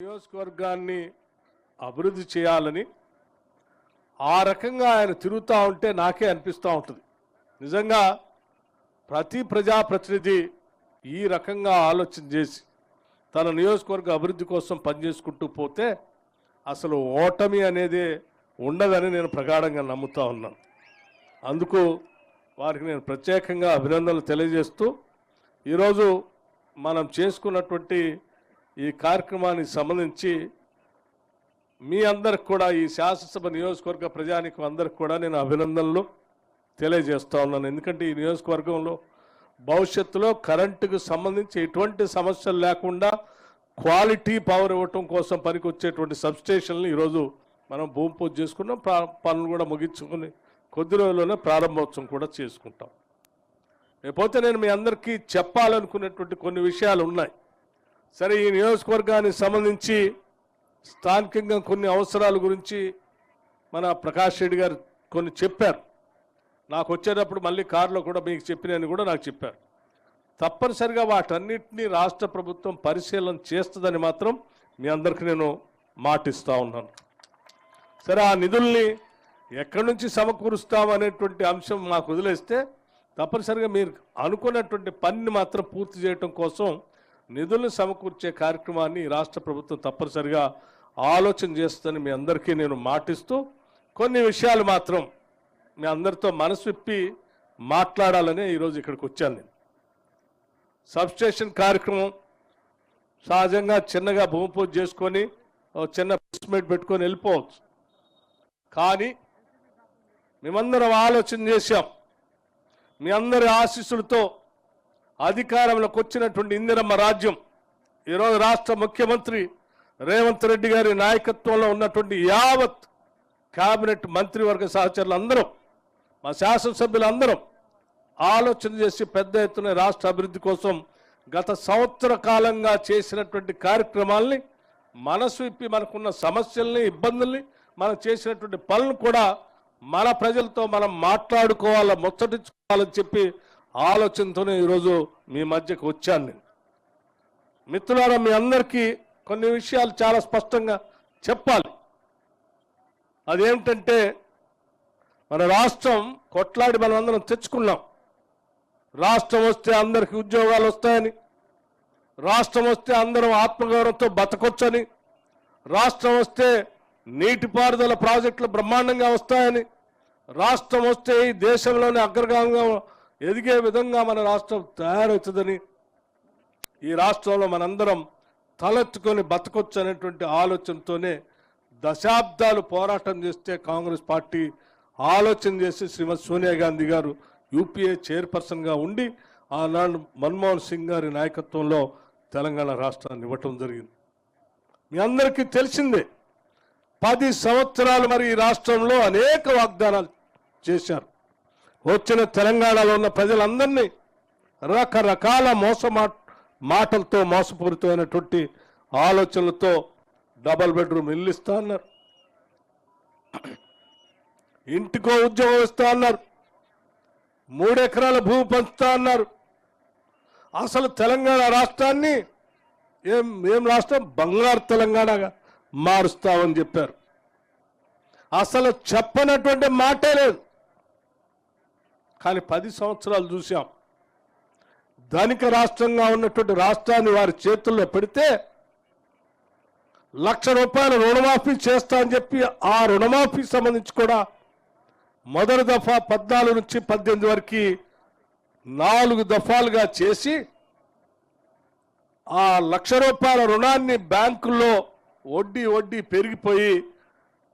నియోజకవర్గాన్ని అభివృద్ధి చేయాలని ఆ రకంగా ఆయన తిరుగుతూ ఉంటే నాకే అనిపిస్తూ ఉంటుంది. నిజంగా ప్రతి ప్రజాప్రతినిధి ఈ రకంగా ఆలోచన చేసి తన నియోజకవర్గ అభివృద్ధి కోసం పనిచేసుకుంటూ పోతే అసలు ఓటమి అనేది ఉండదని నేను ప్రగాఢంగా నమ్ముతూ ఉన్నాను. అందుకు వారికి నేను ప్రత్యేకంగా అభినందనలు తెలియజేస్తూ ఈరోజు మనం చేసుకున్నటువంటి ఈ కార్యక్రమానికి సంబంధించి మీ అందరికి కూడా ఈ శాసనసభ నియోజకవర్గ ప్రజానికి అందరికి కూడా నేను అభినందనలు తెలియజేస్తూ ఉన్నాను. ఎందుకంటే ఈ నియోజకవర్గంలో భవిష్యత్తులో కరెంటుకు సంబంధించి ఎటువంటి సమస్యలు లేకుండా క్వాలిటీ పవర్ ఇవ్వటం కోసం పనికొచ్చేటువంటి సబ్స్టేషన్లు ఈరోజు మనం భూమి పూజ చేసుకున్నాం. ప్రా- పనులు కూడా ముగించుకుని కొద్ది రోజుల్లోనే ప్రారంభోత్సవం కూడా చేసుకుంటాం. లేకపోతే నేను మీ అందరికీ చెప్పాలనుకునేటువంటి కొన్ని విషయాలు ఉన్నాయి. సరే ఈ నియోజకవర్గానికి సంబంధించి స్థానికంగా కొన్ని అవసరాల గురించి మన ప్రకాష్ రెడ్డి గారు కొన్ని చెప్పారు. నాకు వచ్చేటప్పుడు మళ్ళీ కారులో కూడా మీకు చెప్పినని కూడా నాకు చెప్పారు. తప్పనిసరిగా వాటన్నిటినీ రాష్ట్ర ప్రభుత్వం పరిశీలన చేస్తుందని మాత్రం మీ అందరికి నేను మాటిస్తూ ఉన్నాను. సరే ఆ నిధుల్ని ఎక్కడి నుంచి సమకూరుస్తాం అనేటువంటి అంశం మాకు వదిలేస్తే తప్పనిసరిగా మీరు అనుకున్నటువంటి పనిని మాత్రం పూర్తి చేయటం కోసం నిధులను సమకూర్చే కార్యక్రమాన్ని రాష్ట్ర ప్రభుత్వం తప్పనిసరిగా ఆలోచన చేస్తుందని మీ అందరికీ నేను మాటిస్తూ కొన్ని విషయాలు మాత్రం మీ అందరితో మనసు విప్పి ఈరోజు ఇక్కడికి వచ్చాను నేను. సబ్స్టేషన్ కార్యక్రమం సహజంగా చిన్నగా భూమి పూజ చేసుకొని చిన్న ప్లేస్మెంట్ పెట్టుకొని వెళ్ళిపోవచ్చు. కానీ మేమందరం ఆలోచన చేశాం. మీ అందరి ఆశీస్సులతో అధికారంలోకి వచ్చినటువంటి ఇందిరమ్మ రాజ్యం ఈరోజు రాష్ట్ర ముఖ్యమంత్రి రేవంత్ రెడ్డి గారి నాయకత్వంలో ఉన్నటువంటి యావత్ కేబినెట్ మంత్రివర్గ సహచరులు అందరం మా శాసనసభ్యులందరం ఆలోచన చేసి పెద్ద ఎత్తున రాష్ట్ర అభివృద్ధి కోసం గత సంవత్సర కాలంగా చేసినటువంటి కార్యక్రమాల్ని మనసు విప్పి మనకున్న సమస్యల్ని ఇబ్బందుల్ని మనం చేసినటువంటి పనులు కూడా మన ప్రజలతో మనం మాట్లాడుకోవాలా ముచ్చటించుకోవాలని చెప్పి ఆలోచనతోనే ఈరోజు మీ మధ్యకు వచ్చాను నేను. మిత్రులారా మీ అందరికీ కొన్ని విషయాలు చాలా స్పష్టంగా చెప్పాలి. అదేమిటంటే మన రాష్ట్రం కొట్లాడి మనం అందరం తెచ్చుకున్నాం. రాష్ట్రం వస్తే అందరికి ఉద్యోగాలు వస్తాయని రాష్ట్రం వస్తే అందరం ఆత్మగౌరవంతో బతకొచ్చని రాష్ట్రం వస్తే నీటిపారుదల ప్రాజెక్టులు బ్రహ్మాండంగా వస్తాయని రాష్ట్రం వస్తే ఈ దేశంలోనే అగ్రగామంగా ఎదిగే విధంగా మన రాష్ట్రం తయారవుతుందని ఈ రాష్ట్రంలో మనందరం తలెత్తుకొని బతకొచ్చు అనేటువంటి ఆలోచనతోనే దశాబ్దాలు పోరాటం చేస్తే కాంగ్రెస్ పార్టీ ఆలోచన చేసి శ్రీమతి సోనియా గాంధీ గారు యూపీఏ చైర్పర్సన్గా ఉండి ఆనాడు మన్మోహన్ సింగ్ గారి నాయకత్వంలో తెలంగాణ రాష్ట్రాన్ని ఇవ్వటం జరిగింది. మీ అందరికీ తెలిసిందే పది సంవత్సరాలు మరి ఈ రాష్ట్రంలో అనేక వాగ్దానాలు చేశారు. వచ్చిన తెలంగాణలో ఉన్న ప్రజలందరినీ రకరకాల మోస మాటలతో మోసపూరితమైనటువంటి ఆలోచనలతో డబల్ బెడ్రూమ్ ఇల్లు ఇస్తా అన్నారు. ఇంటికో ఉద్యోగం ఇస్తా అన్నారు. మూడెకరాల భూమి పంచుతా అన్నారు. అసలు తెలంగాణ రాష్ట్రాన్ని ఏం ఏం రాష్ట్రం? బంగారు తెలంగాణగా మారుస్తామని చెప్పారు. అసలు చెప్పనటువంటి మాటే లేదు. కానీ పది సంవత్సరాలు చూసాం ధనిక రాష్ట్రంగా ఉన్నటువంటి రాష్ట్రాన్ని వారి చేతుల్లో పెడితే లక్ష రూపాయల రుణమాఫీ చేస్తా అని చెప్పి ఆ రుణమాఫీ సంబంధించి కూడా మొదటి దఫా పద్నాలుగు నుంచి పద్దెనిమిది వరకు నాలుగు దఫాలుగా చేసి ఆ లక్ష రూపాయల రుణాన్ని బ్యాంకుల్లో వడ్డీ వడ్డీ పెరిగిపోయి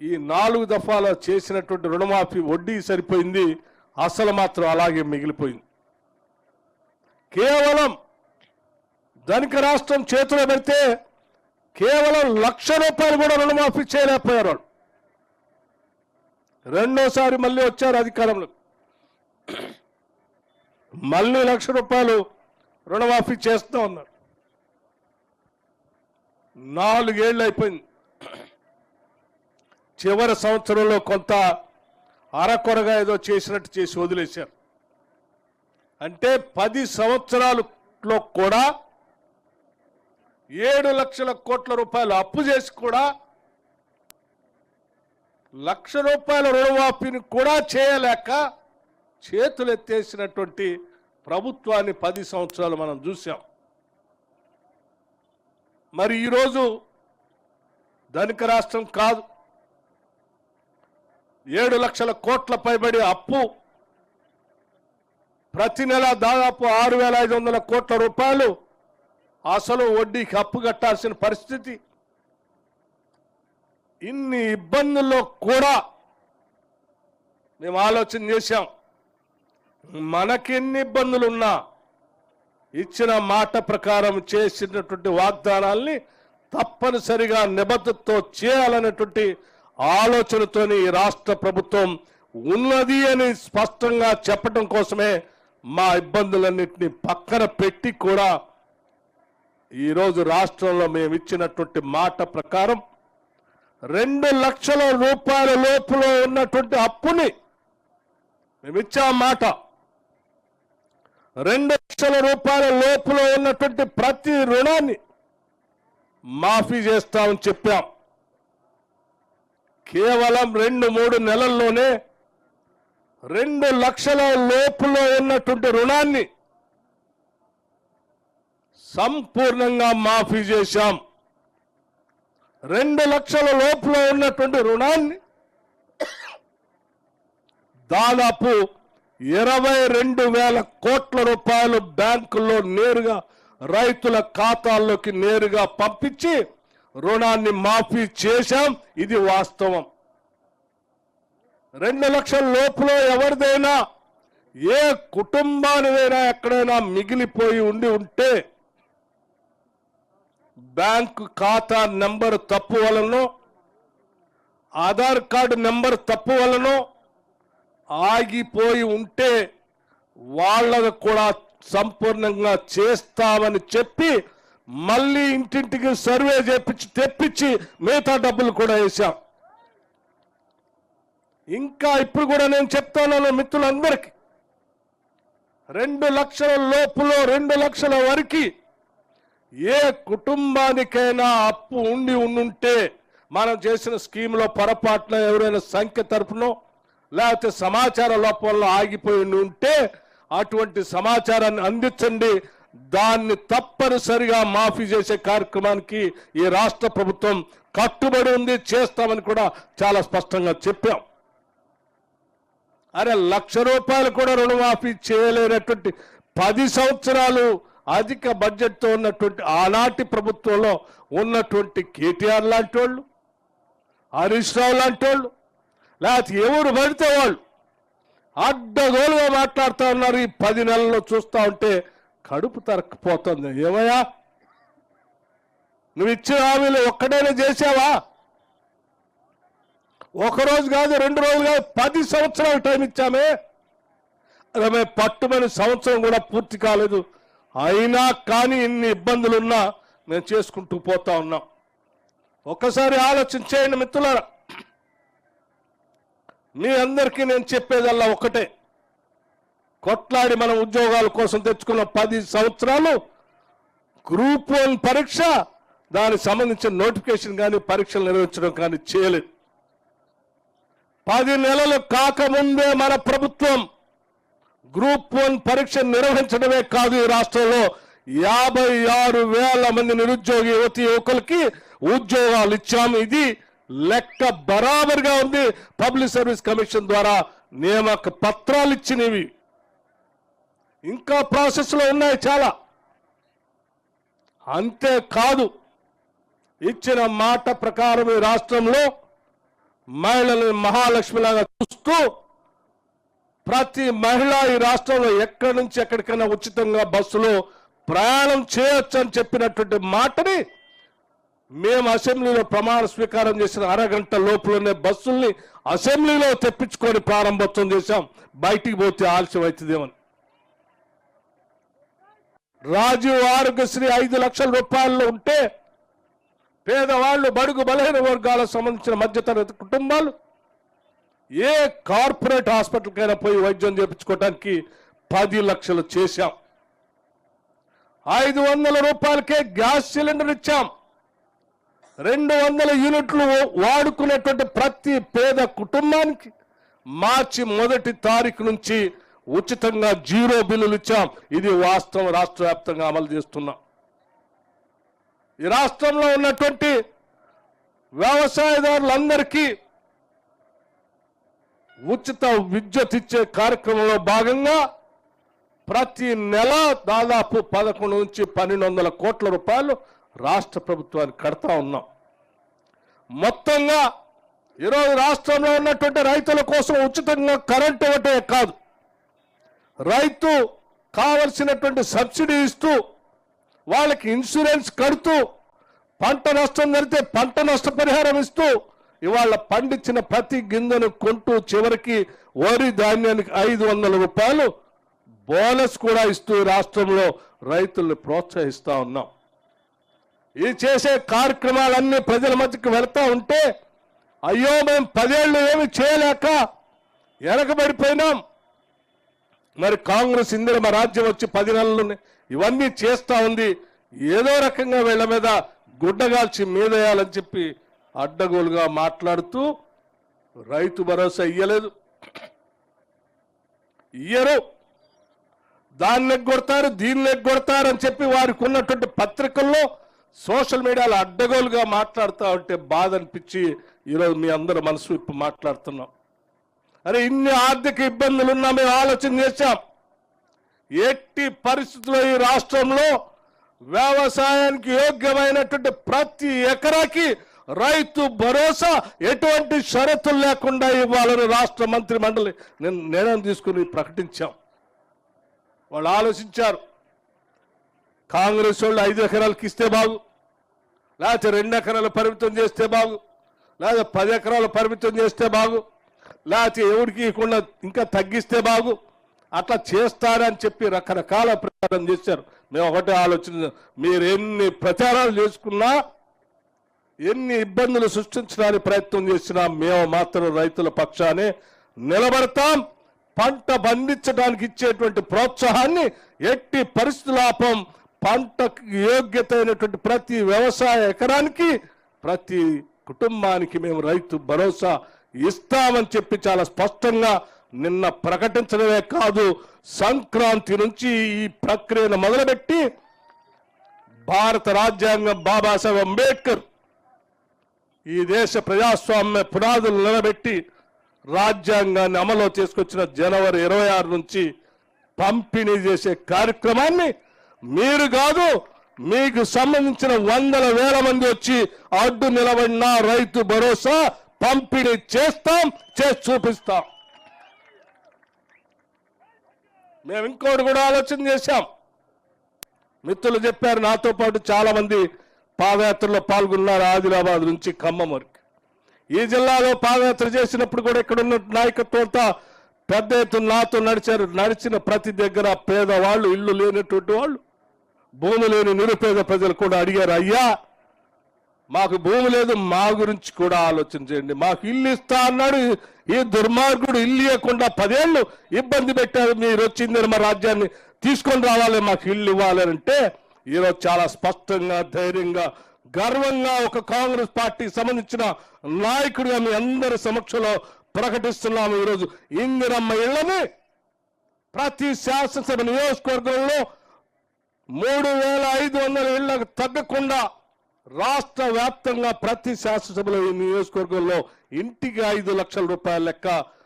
ఈ నాలుగు దఫాల చేసినటువంటి రుణమాఫీ వడ్డీ సరిపోయింది. అసలు మాత్రం అలాగే మిగిలిపోయింది. కేవలం ధనిక రాష్ట్రం చేతిలో పెడితే కేవలం లక్ష రూపాయలు కూడా రుణమాఫీ చేయలేకపోయారు. వాళ్ళు రెండోసారి మళ్ళీ వచ్చారు అధికారంలో. మళ్ళీ లక్ష రూపాయలు రుణమాఫీ చేస్తూ ఉన్నారు. నాలుగేళ్ళు అయిపోయింది. చివరి సంవత్సరంలో కొంత అరకొరగా ఏదో చేసినట్టు చేసి వదిలేశారు. అంటే పది సంవత్సరాలలో కూడా ఏడు లక్షల కోట్ల రూపాయలు అప్పు చేసి కూడా లక్ష రూపాయల రుణమాఫీని కూడా చేయలేక చేతులు ఎత్తేసినటువంటి ప్రభుత్వాన్ని పది సంవత్సరాలు మనం చూసాం మరి ఈరోజు ధనిక రాష్ట్రం కాదు ఏడు లక్షల కోట్ల పైబడి అప్పు. ప్రతి నెల దాదాపు ఆరు వేల ఐదు వందల కోట్ల రూపాయలు అసలు వడ్డీకి అప్పు కట్టాల్సిన పరిస్థితి. ఇన్ని ఇబ్బందుల్లో కూడా మేము ఆలోచన చేశాం. మనకెన్ని ఇబ్బందులున్నా ఇచ్చిన మాట ప్రకారం చేసినటువంటి వాగ్దానాల్ని తప్పనిసరిగా నిబద్ధతతో చేయాలనేటువంటి ఆలోచనతోని ఈ రాష్ట్ర ప్రభుత్వం ఉన్నది అని స్పష్టంగా చెప్పడం కోసమే మా ఇబ్బందులన్నింటినీ పక్కన పెట్టి కూడా ఈరోజు రాష్ట్రంలో మేము ఇచ్చినటువంటి మాట ప్రకారం రెండు లక్షల రూపాయల లోపులో ఉన్నటువంటి అప్పుని మేము ఇచ్చా మాట. రెండు లక్షల రూపాయల లోపులో ఉన్నటువంటి ప్రతి రుణాన్ని మాఫీ చేస్తామని చెప్పాం. కేవలం రెండు మూడు నెలల్లోనే రెండు లక్షల లోపులో ఉన్నటువంటి రుణాన్ని సంపూర్ణంగా మాఫీ చేశాం. రెండు లక్షల లోపులో ఉన్నటువంటి రుణాన్ని దాదాపు ఇరవై రెండు వేల కోట్ల రూపాయలు బ్యాంకుల్లో నేరుగా రైతుల ఖాతాల్లోకి నేరుగా పంపించి రుణాన్ని మాఫీ చేశాం ఇది వాస్తవం. రెండు లక్షల లోపులో ఎవరిదైనా ఏ కుటుంబానిదైనా ఎక్కడైనా మిగిలిపోయి ఉండి ఉంటే బ్యాంకు ఖాతా నెంబర్ తప్పు వలనో ఆధార్ కార్డు నెంబర్ తప్పు వలనో ఆగిపోయి ఉంటే వాళ్ళకు కూడా సంపూర్ణంగా చేస్తామని చెప్పి మళ్ళీ ఇంటింటికి సర్వే చేపించి తెప్పించి మిగతా డబ్బులు కూడా వేశాం. ఇంకా ఇప్పుడు కూడా నేను చెప్తాను మిత్రులందరికీ. రెండు లక్షల లోపులో రెండు లక్షల వరకు ఏ కుటుంబానికైనా అప్పు ఉండి ఉండుంటే మనం చేసిన స్కీమ్లో పొరపాటున ఎవరైనా సంఖ్య తరపునో లేకపోతే సమాచార లోపంలో ఆగిపోయి ఉంటే అటువంటి సమాచారాన్ని అందించండి. దాన్ని తప్పనిసరిగా మాఫీ చేసే కార్యక్రమానికి ఈ రాష్ట్ర ప్రభుత్వం కట్టుబడి ఉంది చేస్తామని కూడా చాలా స్పష్టంగా చెప్పాం. అరే లక్ష రూపాయలు కూడా రుణమాఫీ చేయలేనటువంటి పది సంవత్సరాలు అధిక బడ్జెట్తో ఉన్నటువంటి ఆనాటి ప్రభుత్వంలో ఉన్నటువంటి కేటీఆర్ లాంటి వాళ్ళు హరీష్ రావు లాంటి వాళ్ళు లేకపోతే ఎవరు పడితే వాళ్ళు అడ్డగోలుగా మాట్లాడుతూ ఉన్నారు ఈ పది నెలల్లో చూస్తా ఉంటే కడుపు తరక్కపోతుంది. ఏమయ్యా? నువ్వు ఇచ్చిన హామీలు ఒక్కడైనా చేసావా ఒకరోజు కాదు రెండు రోజులు కాదు పది సంవత్సరాలు టైం ఇచ్చామే. అదే మేము పట్టుమని సంవత్సరం కూడా పూర్తి కాలేదు. అయినా కానీ ఇన్ని ఇబ్బందులు ఉన్నా మేము చేసుకుంటూ పోతా ఉన్నాం. ఒక్కసారి ఆలోచన చేయండి మిత్రులారా. మీ అందరికీ నేను చెప్పేదల్లా ఒకటే. కొట్లాడి మనం ఉద్యోగాల కోసం తెచ్చుకున్న పది సంవత్సరాలు గ్రూప్ వన్ పరీక్ష దానికి సంబంధించిన నోటిఫికేషన్ కానీ పరీక్షలు నిర్వహించడం కానీ చేయలేదు. పది నెలలు కాకముందే మన ప్రభుత్వం గ్రూప్ వన్ పరీక్ష నిర్వహించడమే కాదు ఈ రాష్ట్రంలో. యాభై ఆరు వేల మంది నిరుద్యోగి యువతి యువకులకి ఉద్యోగాలు ఇచ్చాము. ఇది లెక్క బరాబర్గా ఉంది. పబ్లిక్ సర్వీస్ కమిషన్ ద్వారా నియామక పత్రాలు ఇచ్చినవి. ఇంకా ప్రాసెస్లో ఉన్నాయి చాలా. అంతేకాదు ఇచ్చిన మాట ప్రకారం ఈ రాష్ట్రంలో మహిళలను మహాలక్ష్మిలాగా చూస్తూ ప్రతి మహిళ ఈ రాష్ట్రంలో ఎక్కడి నుంచి ఎక్కడికైనా ఉచితంగా బస్సులో ప్రయాణం చేయొచ్చు అని చెప్పినటువంటి మాటని మేము అసెంబ్లీలో ప్రమాణ స్వీకారం చేసిన అరగంట లోపలనే బస్సుల్ని అసెంబ్లీలో తెప్పించుకొని ప్రారంభోత్సవం చేశాం. బయటికి పోతే ఆలస్యం అవుతుందేమని రాజీవ్ ఆరోగ్యశ్రీ ఐదు లక్షల రూపాయల్లో ఉంటే పేదవాళ్ళు బడుగు బలహీన వర్గాలకు సంబంధించిన మధ్యతరగతి కుటుంబాలు ఏ కార్పొరేట్ హాస్పిటల్కైనా పోయి వైద్యం చేయించుకోవడానికి పది లక్షలు చేశాం. ఐదు వందల రూపాయలకే గ్యాస్ సిలిండర్ ఇచ్చాం. రెండు వందల యూనిట్లు వాడుకునేటువంటి ప్రతి పేద కుటుంబానికి మార్చి మొదటి తారీఖు నుంచి ఉచితంగా జీరో బిల్లులు ఇచ్చాం. ఇది వాస్తవం రాష్ట్ర వ్యాప్తంగా అమలు చేస్తున్నాం. ఈ రాష్ట్రంలో ఉన్నటువంటి వ్యవసాయదారులందరికీ ఉచిత విద్యుత్ ఇచ్చే కార్యక్రమంలో భాగంగా ప్రతి నెల దాదాపు పదకొండు నుంచి పన్నెండు వందల కోట్ల రూపాయలు రాష్ట్ర ప్రభుత్వానికి కడతా ఉన్నాం. మొత్తంగా ఈరోజు రాష్ట్రంలో ఉన్నటువంటి రైతుల కోసం ఉచితంగా కరెంట్ ఒకటే కాదు. రైతు కావలసినటువంటి సబ్సిడీ ఇస్తూ వాళ్ళకి ఇన్సూరెన్స్ కడుతూ పంట నష్టం జరిగితే పంట నష్టపరిహారం ఇస్తూ ఇవాళ పండించిన ప్రతి గింజను కొంటూ చివరికి వరి ధాన్యానికి ఐదు వందల రూపాయలు బోనస్ కూడా ఇస్తూ రాష్ట్రంలో రైతుల్ని ప్రోత్సహిస్తూ ఉన్నాం. ఈ చేసే కార్యక్రమాలన్నీ ప్రజల మధ్యకి వెళ్తూ ఉంటే అయ్యో మేము పదేళ్ళు ఏమి చేయలేక వెనకబడిపోయినాం మరి కాంగ్రెస్ ఇందిరమ రాజ్యం వచ్చి పది నెలలు ఇవన్నీ చేస్తా ఉంది. ఏదో రకంగా వీళ్ళ మీద గుడ్డగాల్చి మీదేయాలని చెప్పి అడ్డగోలుగా మాట్లాడుతూ రైతు భరోసా ఇయ్యలేదు. ఇయ్యరు. దాన్ని ఎగ్గొడతారు దీన్ని ఎగ్గొడతారు అని చెప్పి వారికి ఉన్నటువంటి పత్రికల్లో సోషల్ మీడియాలో అడ్డగోలుగా మాట్లాడుతూ ఉంటే బాధ అనిపించి ఈరోజు మీ అందరూ మనసు విప్పి మాట్లాడుతున్నాం. అరే ఇన్ని ఆర్థిక ఇబ్బందులు ఉన్నా మేము ఆలోచన చేశాం. ఎట్టి పరిస్థితుల్లో ఈ రాష్ట్రంలో వ్యవసాయానికి యోగ్యమైనటువంటి ప్రతి ఎకరాకి రైతు భరోసా ఎటువంటి షరతులు లేకుండా ఇవ్వాలని రాష్ట్ర మంత్రి మండలి నేను నిర్ణయం తీసుకుని ప్రకటించాం. వాళ్ళు ఆలోచించారు. కాంగ్రెస్ వాళ్ళు ఐదు ఎకరాలకి ఇస్తే బాగు లేకపోతే రెండు ఎకరాలు పరిమితం చేస్తే బాగు లేదా పది ఎకరాలు పరిమితం చేస్తే బాగు. లేకపోతే ఎవరికి ఇవ్వకుండా ఇంకా తగ్గిస్తే బాగు. అట్లా చేస్తారని చెప్పి రకరకాల ప్రచారం చేశారు. మేము ఒకటే ఆలోచన మీరు ఎన్ని ప్రచారాలు చేసుకున్నా ఎన్ని ఇబ్బందులు సృష్టించడానికి ప్రయత్నం చేసినా మేము మాత్రం రైతుల పక్షాన్ని నిలబడతాం. పంట పండించడానికి ఇచ్చేటువంటి ప్రోత్సాహాన్ని ఎట్టి పరిస్థితులాపం పంటకు యోగ్యత అయినటువంటి ప్రతి వ్యవసాయ ఎకరానికి ప్రతి కుటుంబానికి మేము రైతు భరోసా ఇస్తామని చెప్పి చాలా స్పష్టంగా నిన్న ప్రకటించడమే కాదు సంక్రాంతి నుంచి ఈ ప్రక్రియను మొదలుపెట్టి భారత రాజ్యాంగం బాబాసాహెబ్ అంబేద్కర్ ఈ దేశ ప్రజాస్వామ్య పునాదులు నిలబెట్టి రాజ్యాంగాన్ని అమలు చేసుకొచ్చిన జనవరి ఇరవై ఆరు నుంచి పంపిణీ చేసే కార్యక్రమాన్ని మీరు కాదు మీకు సంబంధించిన వందల వేల మంది వచ్చి అడ్డు నిలబడిన రైతు భరోసా పంపిణీ చేస్తాం చేసి చూపిస్తాం. మేము ఇంకోటి కూడా ఆలోచన చేశాం. మిత్రులు చెప్పారు నాతో పాటు చాలా మంది పాదయాత్రలో పాల్గొన్నారు ఆదిలాబాద్ నుంచి ఖమ్మం వరకు. ఈ జిల్లాలో పాదయాత్ర చేసినప్పుడు కూడా ఇక్కడ ఉన్న నాయకత్వంతో పెద్ద ఎత్తున నాతో నడిచారు. నడిచిన ప్రతి దగ్గర పేదవాళ్ళు ఇల్లు లేనటువంటి వాళ్ళు భూమి లేని నిరుపేద ప్రజలు కూడా అడిగారు అయ్యా మాకు భూమి లేదు మా గురించి కూడా ఆలోచన చేయండి. మాకు ఇల్లు ఇస్తా అన్నాడు. ఈ దుర్మార్గుడు ఇల్లు ఇవ్వకుండా పదేళ్ళు ఇబ్బంది పెట్టారు. మీరు వచ్చింది మా రాజ్యాన్ని తీసుకొని రావాలి మాకు ఇల్లు ఇవ్వాలి అంటే ఈరోజు చాలా స్పష్టంగా ధైర్యంగా గర్వంగా ఒక కాంగ్రెస్ పార్టీకి సంబంధించిన నాయకుడిగా మీ అందరి సమక్షంలో ప్రకటిస్తున్నాము ఈరోజు. ఇందిరమ్మ ఇళ్ళని ప్రతి శాసనసభ నియోజకవర్గంలో మూడు వేల ఐదు వందల ఇళ్ళకు తగ్గకుండా రాష్ట్ర వ్యాప్తంగా ప్రతి శాసనసభలో ఈ నియోజకవర్గంలో ఇంటికి ఐదు లక్షల రూపాయల లెక్క